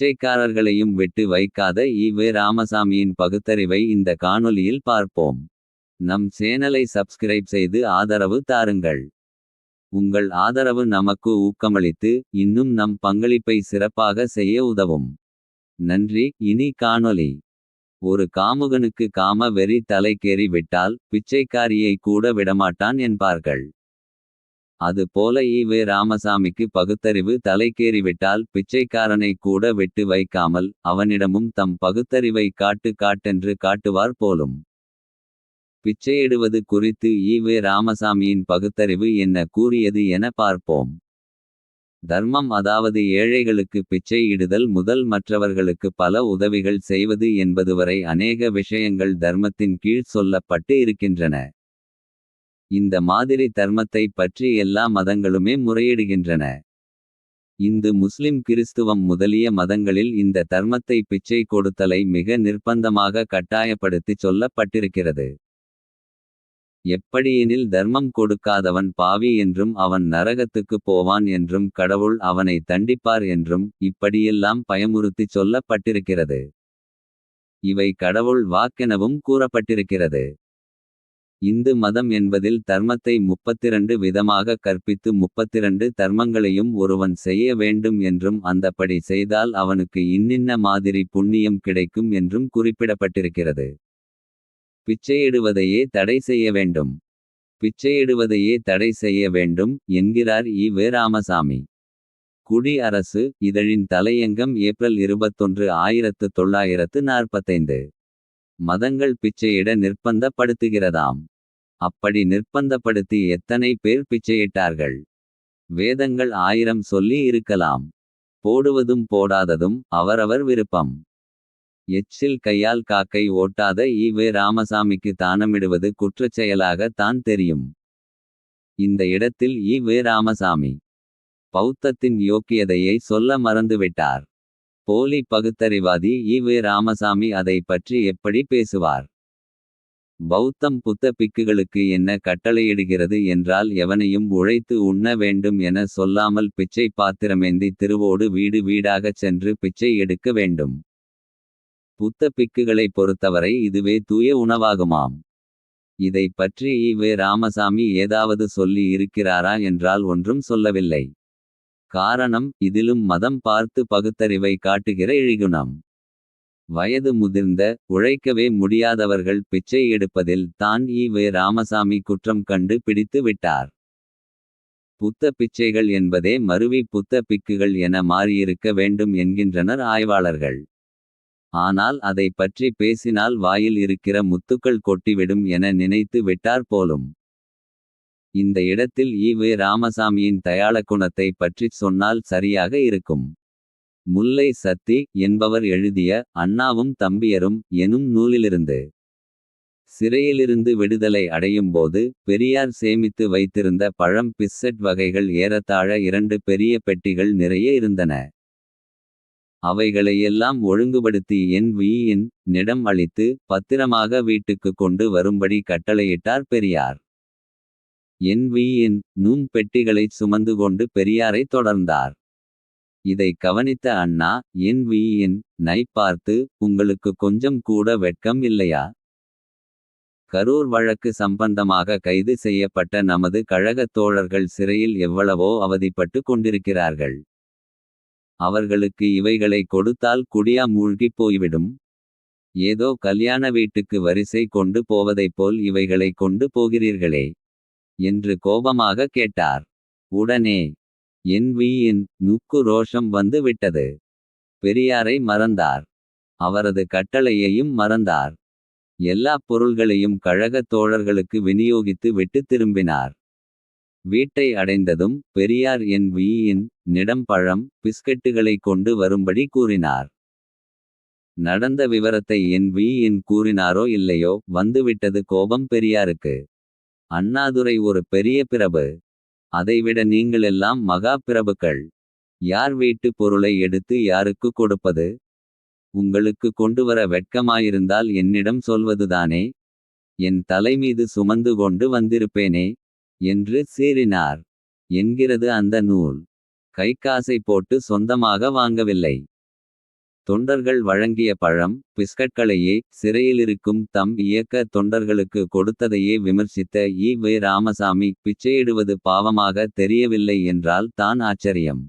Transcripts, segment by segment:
பிச்சைக்காரர்களையும் விட்டு வைக்காத ஈவே ராமசாமியின் பகுத்தறிவை இந்த காணொலியில் பார்ப்போம். நம் சேனலை சப்ஸ்கிரைப் செய்து ஆதரவு தாருங்கள். உங்கள் ஆதரவு நமக்கு ஊக்கமளித்து இன்னும் நம் பங்களிப்பை சிறப்பாக செய்ய உதவும். நன்றி இனி காணொலி ஒரு காமுகனுக்கு காம வெறி தலைக்கேறி விட்டால். பிச்சைக்காரியை கூட விடமாட்டான் என்பார்கள். அது போல ஈவே ராமசாமிக்கு பகுத்தறிவு தலைக்கேறிவிட்டால். பிச்சைக்காரனை கூட விட்டு வைக்காமல். அவனிடமும் தம் பகுத்தறிவை காட்டு காட்டென்று காட்டுவார் போலும். பிச்சையிடுவது குறித்து ஈவே ராமசாமியின் பகுத்தறிவு என்ன கூறியது என பார்ப்போம். தர்மம் அதாவது ஏழைகளுக்கு பிச்சை இடுதல் முதல் மற்றவர்களுக்கு பல உதவிகள் செய்வது என்பதுவரை அநேக விஷயங்கள் தர்மத்தின் கீழ் சொல்லப்பட்டு இருக்கின்றன. இந்த மாதிரி தர்மத்தை பற்றி எல்லா மதங்களுமே முறையிடுகின்றன. இந்து முஸ்லிம் கிறிஸ்துவம் முதலிய மதங்களில் இந்த தர்மத்தை பிச்சை கொடுத்தலை மிக நிர்பந்தமாக கட்டாயப்படுத்திச் சொல்லப்பட்டிருக்கிறது. எப்படியெனில் தர்மம் கொடுக்காதவன் பாவி என்றும் அவன் நரகத்துக்குப் போவான் என்றும் கடவுள் அவனை தண்டிப்பார் என்றும் இப்படியெல்லாம் பயமுறுத்திச் சொல்லப்பட்டிருக்கிறது. இவை கடவுள் வாக்கெனவும் கூறப்பட்டிருக்கிறது. இந்து மதம் என்பதில் தர்மத்தை முப்பத்திரண்டு விதமாக கற்பித்து முப்பத்திரண்டு தர்மங்களையும் ஒருவன் செய்ய வேண்டும் என்றும் அந்தப்படி செய்தால் அவனுக்கு இன்னின்ன மாதிரி புண்ணியம் கிடைக்கும் என்றும் குறிப்பிடப்பட்டிருக்கிறது. பிச்சையிடுவதையே தடை செய்ய வேண்டும். பிச்சையிடுவதையே தடை செய்ய வேண்டும் என்கிறார் இ வே ராமசாமி. குடி அரசு இதழின் தலையங்கம் ஏப்ரல் இருபத்தொன்று ஆயிரத்து தொள்ளாயிரத்து நாற்பத்தைந்து. மதங்கள் பிச்சையிட நிர்பந்தப்படுத்துகிறதாம். அப்படி நிர்பந்தப்படுத்தி எத்தனை பேர் பிச்சையிட்டார்கள். வேதங்கள் ஆயிரம் சொல்லி இருக்கலாம். போடுவதும் போடாததும் அவரவர் விருப்பம். எச்சில் கையால் காக்கை ஓட்டாத ஈவே ராமசாமிக்கு தானமிடுவது குற்றச்செயலாக தான் தெரியும். இந்த இடத்தில் ஈவே ராமசாமி. பௌத்தத்தின் யோக்கியதையை சொல்ல மறந்துவிட்டார். போலி பகுத்தறிவாதி ஈவே ராமசாமி அதை பற்றி எப்படி பேசுவார். பௌத்தம் புத்த பிக்குகளுக்கு என்ன கட்டளையிடுகிறது என்றால் எவனையும் உழைத்து உண்ண வேண்டும் என சொல்லாமல் பிச்சை பாத்திரமேந்தி திருவோடு வீடு வீடாகச் சென்று பிச்சை எடுக்க வேண்டும். புத்த பிக்குகளைப் பொறுத்தவரை இதுவே தூய உணவாகுமாம். இதை பற்றி ஈவே ராமசாமி ஏதாவது சொல்லி இருக்கிறாரா என்றால் ஒன்றும் சொல்லவில்லை. காரணம் இதிலும் மதம் பார்த்து பகுத்தறிவை காட்டுகிற இழிகுணம். வயது முதிர்ந்த உழைக்கவே முடியாதவர்கள் பிச்சை எடுப்பதில் தான் ஈ வே ராமசாமி குற்றம் கண்டு பிடித்து விட்டார். புத்த பிச்சைகள் என்பதே மருவி புத்த பிக்குகள் என மாறியிருக்க வேண்டும் என்கின்றனர் ஆய்வாளர்கள். ஆனால் அதை பற்றி பேசினால் வாயில் இருக்கிற முத்துக்கள் கொட்டிவிடும் என நினைத்து விட்டார் போலும். இந்த இடத்தில் ஈவே ராமசாமியின் தயாள குணத்தை பற்றிச் சொன்னால் சரியாக இருக்கும். முல்லை சத்தி என்பவர் எழுதிய அண்ணாவும் தம்பியரும் எனும் நூலிலிருந்து. சிறையிலிருந்து விடுதலை அடையும் போது பெரியார் சேமித்து வைத்திருந்த பழம் பிஸ்ஸட் வகைகள் ஏறத்தாழ இரண்டு பெரிய பெட்டிகள் நிறைய இருந்தன. அவைகளையெல்லாம் ஒழுங்குபடுத்தி என் வீயின் நிடம் அளித்து பத்திரமாக வீட்டுக்கு கொண்டு வரும்படி கட்டளையிட்டார் பெரியார். என் வீயின் நும் பெட்டிகளைச் சுமந்து கொண்டு பெரியாரை தொடர்ந்தார். இதை கவனித்த அண்ணா என் வீயின் நை பார்த்து உங்களுக்கு கொஞ்சம் கூட வெட்கம் இல்லையா. கரூர் வழக்கு சம்பந்தமாக கைது செய்யப்பட்ட நமது கழகத் தோழர்கள் சிறையில் எவ்வளவோ அவதிப்பட்டு கொண்டிருக்கிறார்கள். அவர்களுக்கு இவைகளை கொடுத்தால் குடியா மூழ்கிப் போய்விடும். ஏதோ கல்யாண வீட்டுக்கு வரிசை கொண்டு போவதைப் போல் இவைகளை கொண்டு போகிறீர்களே. என்று கோபமாக கேட்டார். உடனே என் வீயின் நுக்கு ரோஷம் வந்து விட்டது. பெரியாரை மறந்தார். அவரது கட்டளையையும் மறந்தார். எல்லாப் பொருள்களையும் கழகத் தோழர்களுக்கு விநியோகித்து விட்டு திரும்பினார். வீட்டை அடைந்ததும் பெரியார் என் வீயின் நிடம்பழம் பிஸ்கட்டுகளை கொண்டு வரும்படி கூறினார். நடந்த விவரத்தை என் வீயின் கூறினாரோ இல்லையோ வந்துவிட்டது கோபம் பெரியாருக்கு. அண்ணாதுரை ஒரு பெரிய பிரபு. அதைவிட நீங்களெல்லாம் மகா பிரபுக்கள். யார் வீட்டு பொருளை எடுத்து யாருக்கு கொடுப்பது. உங்களுக்கு கொண்டுவர வெட்கமாயிருந்தால் என்னிடம் சொல்வதுதானே. என் தலைமீது சுமந்து கொண்டு வந்திருப்பேனே. என்று சீறினார். என்கிறது அந்த நூல். கைக்காசை போட்டு சொந்தமாக வாங்கவில்லை. தொண்டர்கள் வழங்கிய பழம் பிஸ்கட்களையே சிறையிலிருக்கும் தம் இயக்க தொண்டர்களுக்கு கொடுத்ததையே விமர்சித்த ஈ வே ராமசாமி பிச்சையிடுவது பாவமாக தெரியவில்லை என்றால் தான் ஆச்சரியம்.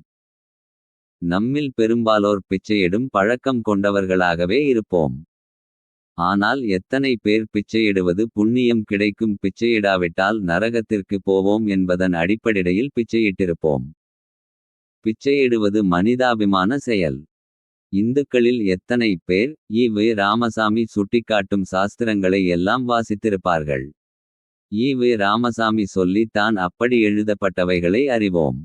நம்மில் பெரும்பாலோர் பிச்சையிடும் பழக்கம் கொண்டவர்களாகவே இருப்போம். ஆனால் எத்தனை பேர் பிச்சையிடுவது புண்ணியம் கிடைக்கும் பிச்சையிடாவிட்டால் நரகத்திற்கு போவோம் என்பதன் அடிப்படையில் பிச்சையிட்டிருப்போம். பிச்சையிடுவது மனிதாபிமான செயல். இந்துக்களில் எத்தனை பேர் ஈ வி ராமசாமி சுட்டிக்காட்டும் சாஸ்திரங்களை எல்லாம் வாசித்திருப்பார்கள். ஈ வி ராமசாமி சொல்லி தான் அப்படி எழுதப்பட்டவைகளை அறிவோம்.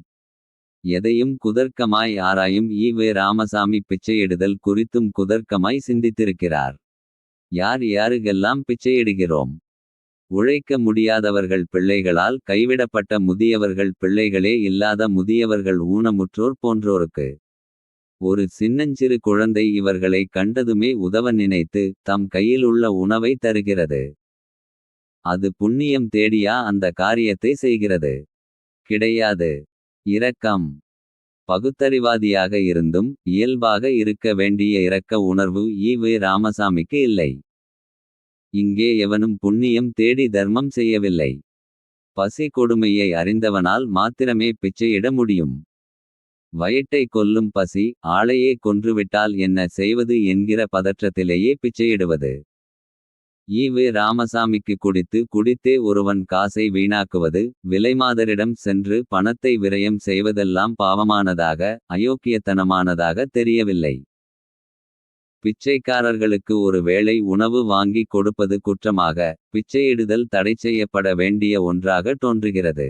எதையும் குதர்க்கமாய் ஆராயும் ஈ வி ராமசாமி பிச்சையிடுதல் குறித்தும் குதர்க்கமாய் சிந்தித்திருக்கிறார். யார் யாருக்கெல்லாம் பிச்சையிடுகிறோம். உழைக்க முடியாதவர்கள் பிள்ளைகளால் கைவிடப்பட்ட முதியவர்கள் பிள்ளைகளே இல்லாத முதியவர்கள் ஊனமுற்றோர் போன்றோருக்கு. ஒரு சின்னஞ்சிறு குழந்தை இவர்களை கண்டதுமே உதவ நினைத்து தம் கையிலுள்ள உணவை தருகிறது. அது புண்ணியம் தேடியா அந்த காரியத்தை செய்கிறது. கிடையாது. இரக்கம். பகுத்தறிவாதியாக இருந்தும் இயல்பாக இருக்க வேண்டிய இரக்க உணர்வு ஈ ராமசாமிக்கு இல்லை. இங்கே எவனும் புண்ணியம் தேடி தர்மம் செய்யவில்லை. பசி கொடுமையை அறிந்தவனால் மாத்திரமே பிச்சையிட முடியும். வயிற்றை கொல்லும் பசி ஆளையே கொன்றுவிட்டால் என்ன செய்வது என்கிற பதற்றத்திலேயே பிச்சையிடுவது. ஈவு ராமசாமிக்கு குடித்து குடித்தே ஒருவன் காசை வீணாக்குவது. விலைமாதரிடம் சென்று பணத்தை விரயம் செய்வதெல்லாம் பாவமானதாக. அயோக்கியத்தனமானதாக தெரியவில்லை. பிச்சைக்காரர்களுக்கு ஒரு வேளை உணவு வாங்கி கொடுப்பது குற்றமாக. பிச்சையிடுதல் தடை செய்யப்பட வேண்டிய ஒன்றாக தோன்றுகிறது.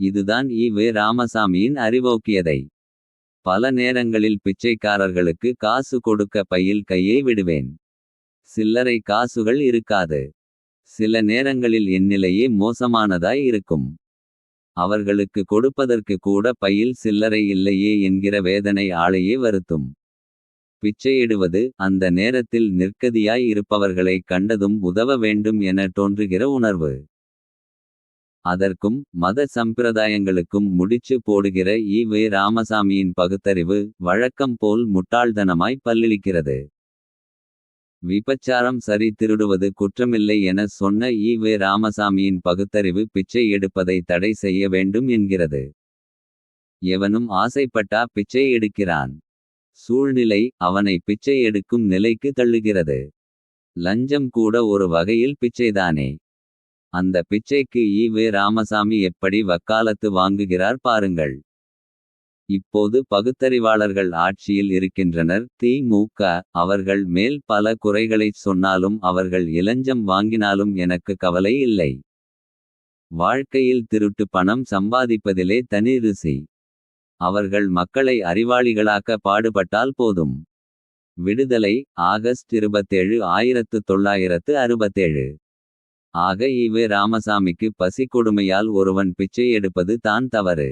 இதுதான் ஈ வே ராமசாமியின் அறிவோக்கியதை. பல நேரங்களில் பிச்சைக்காரர்களுக்கு காசு கொடுக்க பையில் கையை விடுவேன். சில்லறை காசுகள் இருக்காது. சில நேரங்களில் எந்நிலையே மோசமானதாய் இருக்கும். அவர்களுக்கு கொடுப்பதற்கு கூட பையில் சில்லறை இல்லையே என்கிற வேதனை ஆளையே வருத்தும். பிச்சையிடுவது அந்த நேரத்தில் நிற்கதியாய் இருப்பவர்களை கண்டதும் உதவ வேண்டும் என தோன்றுகிற உணர்வு. அதற்கும் மத சம்பிரதாயங்களுக்கும் முடிச்சு போடுகிற ஈ வே ராமசாமியின் பகுத்தறிவு. வழக்கம் போல் முட்டாள்தனமாய் பல்லிழிக்கிறது. விபச்சாரம் சரி திருடுவது குற்றமில்லை என சொன்ன ஈ வே ராமசாமியின் பகுத்தறிவு பிச்சை எடுப்பதை தடை செய்ய வேண்டும் என்கிறது. எவனும் ஆசைப்பட்டா பிச்சை எடுக்கிறான். சூழ்நிலை அவனை பிச்சை எடுக்கும் நிலைக்கு தள்ளுகிறது. லஞ்சம் கூட ஒரு வகையில் பிச்சைதானே. அந்த பிச்சைக்கு ஈ வே ராமசாமி எப்படி வக்காலத்து வாங்குகிறார் பாருங்கள். இப்போது பகுத்தறிவாளர்கள் ஆட்சியில் இருக்கின்றனர் திமுக அவர்கள் மேல் பல குறைகளைச் சொன்னாலும் அவர்கள் இளஞ்சம் வாங்கினாலும் எனக்கு கவலை இல்லை. வாழ்க்கையில் திருட்டு பணம் சம்பாதிப்பதிலே தனி ருசி. அவர்கள் மக்களை அறிவாளிகளாக்க பாடுபட்டால் போதும். விடுதலை ஆகஸ்ட் இருபத்தேழு ஆயிரத்து தொள்ளாயிரத்து அறுபத்தேழு. ஆக ஈ ராமசாமிக்கு பசி கொடுமையால் ஒருவன் பிச்சை எடுப்பது தான் தவறு.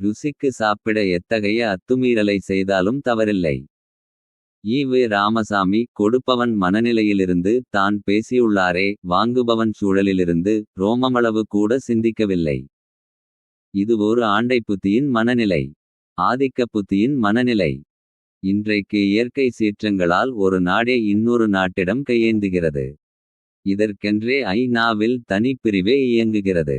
ருசிக்கு சாப்பிட எத்தகைய அத்துமீறலை செய்தாலும் தவறில்லை. ஈ ராமசாமி கொடுப்பவன் மனநிலையிலிருந்து தான் பேசியுள்ளாரே வாங்குபவன் சூழலிலிருந்து ரோமமளவு கூட சிந்திக்கவில்லை. இது ஒரு ஆண்டை புத்தியின் மனநிலை. ஆதிக்க புத்தியின் மனநிலை. இன்றைக்கு இயற்கை சீற்றங்களால் ஒரு நாடே இன்னொரு நாட்டிடம் கையேந்துகிறது. இதற்கென்றே ஐநாவில் தனிப்பிரிவே இயங்குகிறது.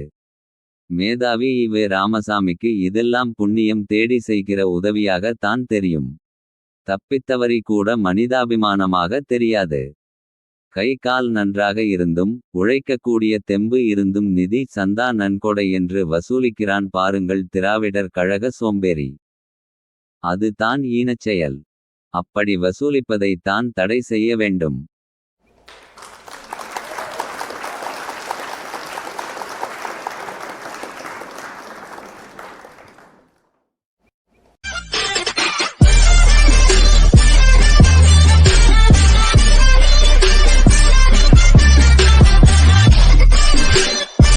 மேதாவி இவே ராமசாமிக்கு இதெல்லாம் புண்ணியம் தேடி செய்கிற உதவியாக தான் தெரியும். தப்பித்தவரி கூட மனிதாபிமானமாக தெரியாது. கை கால் நன்றாக இருந்தும் உழைக்கக்கூடிய தெம்பு இருந்தும் நிதி சந்தா நன்கொடை என்று வசூலிக்கிறான் பாருங்கள் திராவிடர் கழக சோம்பேறி. அது தான் ஈனச் செயல். அப்படி வசூலிப்பதை தான் தடை செய்ய வேண்டும்.